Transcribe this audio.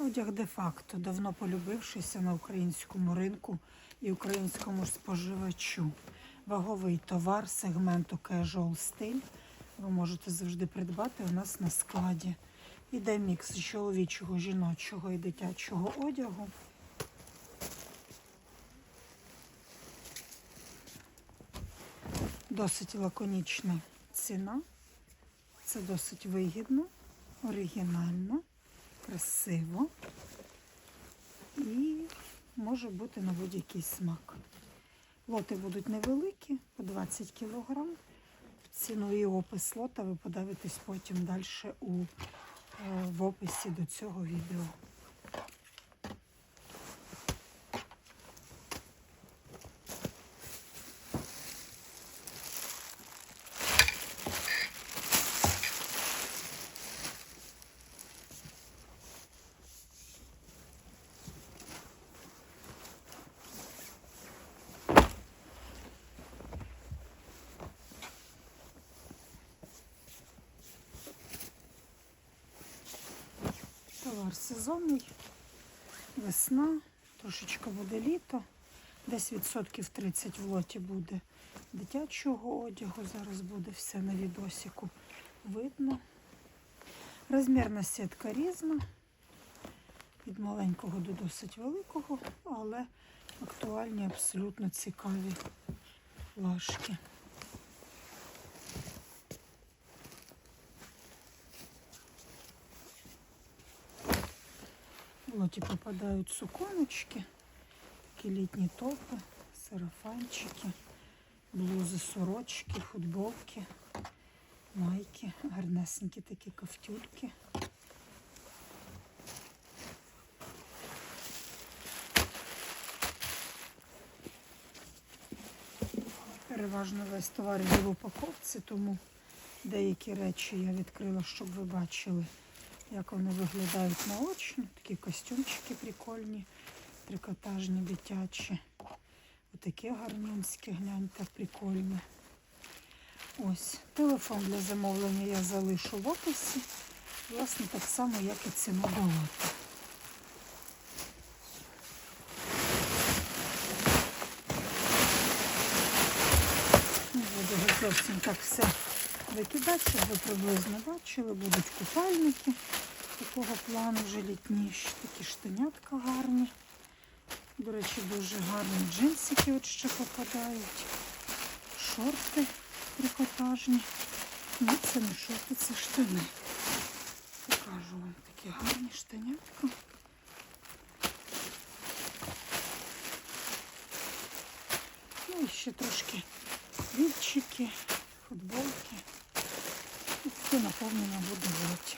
Одяг де-факто давно полюбившийся на українському ринку і українському споживачу. Ваговий товар сегменту casual стиль. Ви можете завжди придбати у нас на складі. Іде мікс чоловічого, жіночого і дитячого одягу. Досить лаконічна ціна. Це досить вигідно, оригінально, красиво може бути на будь-який смак. Лоти будуть невеликі, по 20 кг. Ціну і опис лота ви подивитесь потім далі у, е, в описі до цього відео. Товар сезонний, весна, трошечка буде літо, десь відсотків 30 в лоті буде дитячого одягу. Зараз буде все на відосіку видно. Розмірна сітка різна, від маленького до досить великого, але актуальні, абсолютно цікаві лашки. В лоті попадають суконочки, такі літні топи, сарафанчики, блузи, сорочки, футболки, майки, гарнесенькі такі ковтюльки. Переважно весь товар є в упаковці, тому деякі речі я відкрила, щоб ви бачили як вони виглядають наочно. Такі костюмчики прикольні, трикотажні, дитячі. Отакі гарнюнські, гляньте, прикольні. Ось, телефон для замовлення я залишу в описі. Власне, так само, як і ціну до лота. Не буду зовсім так все викидати, ви приблизно бачили. Будуть купальники такого плану вже літніші. Такі штанятка гарні. До речі, дуже гарні джинсики от ще попадають. Шорти трикотажні. Ні, це не шорти, це штани. Покажу вам такі гарні штанятка. Ну і ще трошки вільчики, футболки. І наповнення буде в роті.